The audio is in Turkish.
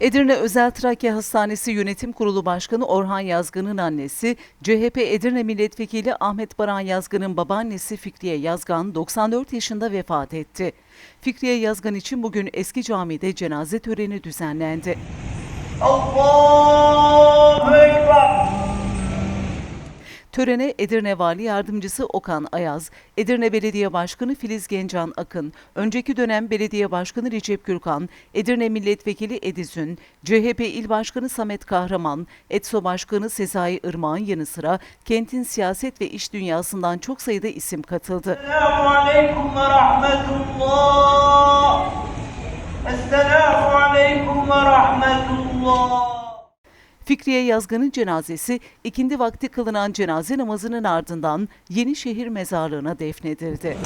Edirne Özel Trakya Hastanesi Yönetim Kurulu Başkanı Orhan Yazgan'ın annesi, CHP Edirne Milletvekili Ahmet Baran Yazgan'ın babaannesi Fikriye Yazgan 94 yaşında vefat etti. Fikriye Yazgan için bugün eski camide cenaze töreni düzenlendi. Allahu Törene Edirne Vali Yardımcısı Okan Ayaz, Edirne Belediye Başkanı Filiz Gencan Akın, önceki dönem Belediye Başkanı Recep Gürkan, Edirne Milletvekili Edizün, CHP İl Başkanı Samet Kahraman, ETSO Başkanı Sezai Irmak'ın yanı sıra kentin siyaset ve iş dünyasından çok sayıda isim katıldı. Esselamu Fikriye Yazgan'ın cenazesi ikindi vakti kılınan cenaze namazının ardından Yenişehir Mezarlığı'na defnedildi.